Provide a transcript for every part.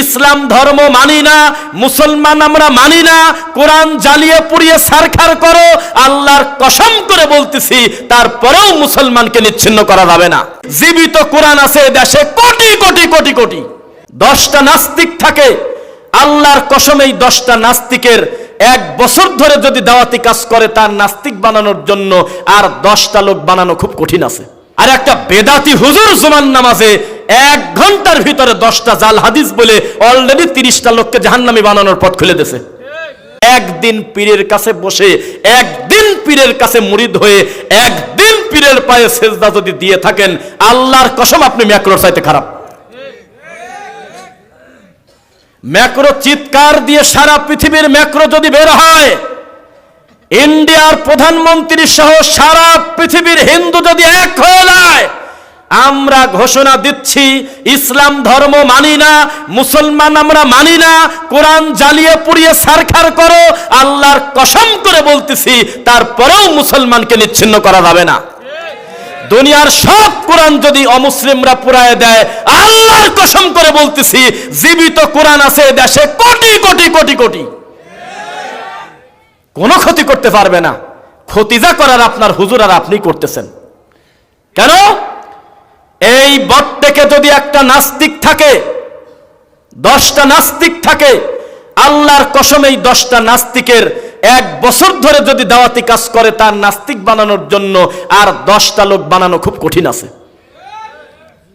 ইসলাম ধর্ম মানি না, মুসলমান আমরা মানি না, কোরআন জ্বালিয়ে পুড়িয়ে সারখার করো, আল্লাহর কসম করে বলতেছি, তারপরেও মুসলমানকে নিচ্ছিন্ন করা যাবে না। জীবিত কোরআন আছে দেশে কোটি কোটি কোটি কোটি। দশটা নাস্তিক থাকে, আল্লাহর কসম এই দশটা নাস্তিকের এক বছর ধরে যদি দাওয়াতি কাজ করে, তার নাস্তিক বানানোর জন্য আর দশটা লোক বানানো খুব কঠিন আছে। আর একটা বেদাতি হুজুর জুমান নামাজে এক ঘণ্টার ভিতরে দশটা জাল হাদিস বলে অলরেডি তিরিশটা লোককে জাহান্নামি বানানোর পথ খুলে দিয়েছে একদিন পীরের কাছে বসে, একদিন পীরের কাছে মুরিদ হয়ে, একদিন পীরের পায়ে সেজদা যদি দিয়ে থাকেন, আল্লাহর কসম আপনি ম্যাক্রোর চাইতে খারাপ। ম্যাক্রো চিৎকার দিয়ে সারা পৃথিবীর ম্যাক্রো যদি বের হয়, ইন্ডিয়ার প্রধানমন্ত্রী সহ সারা পৃথিবীর হিন্দু যদি এক হয়ে যায় আমরা ঘোষণা দিচ্ছি, ইসলাম ধর্ম মানি না, মুসলমান আমরা মানি না, কোরআন জ্বালিয়ে পুড়িয়ে সারখার করো, আল্লাহর কসম করে বলতেছি, তারপরেও মুসলমানকে নিচ্ছিন্ন করা যাবে না। দুনিয়ার সব কোরআন যদি অমুসলিমরা পুরায় দেয়, আল্লাহর কসম করে বলতেছি, জীবিত কোরআন আছে দেশে কোটি কোটি কোটি কোটি। কোনো ক্ষতি করতে পারবে না। ক্ষতি যা করার আপনার হুজুর আর আপনি করতেছেন। কেন? এই বট যদি একটা নাস্তিক থাকে, দশটা নাস্তিক থাকে, আল্লাহর কসম এই দশটা নাস্তিকের এক বছর ধরে যদি দাওয়াতি কাজ করে, তার নাস্তিক বানানোর জন্য আর দশটা লোক বানানো খুব কঠিন আছে।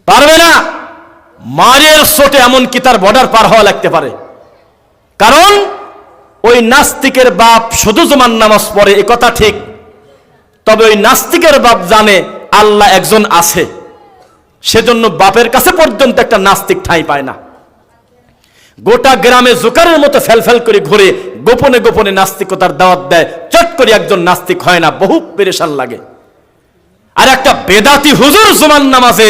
পারবে না? মারের সোটে এমনকি তার বর্ডার পার হওয়া লাগতে পারে? কারণ ওই নাস্তিকের বাপ শুধু জমান নামাজ পড়ে, এ কথা ঠিক। তবে ওই নাস্তিকের বাপ জানে আল্লাহ একজন আছে। সেজন্য বাপের কাছে পর্যন্ত একটা নাস্তিক ঠাঁই পায় না। গোটা গ্রামে জোকারের মতো ফেলফেল করে ঘুরে গোপনে গোপনে নাস্তিকতার দাওয়াত দেয়। চট করে একজন নাস্তিক হয় না, বহু পেরেশান লাগে। আর একটা বেদাতি হুজুর জুমান নামাজে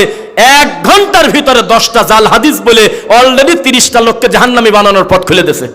এক ঘণ্টার ভিতরে দশটা জাল হাদিস বলে অলরেডি তিরিশটা লোককে জাহান্নামি বানানোর পথ খুলে দিয়েছে।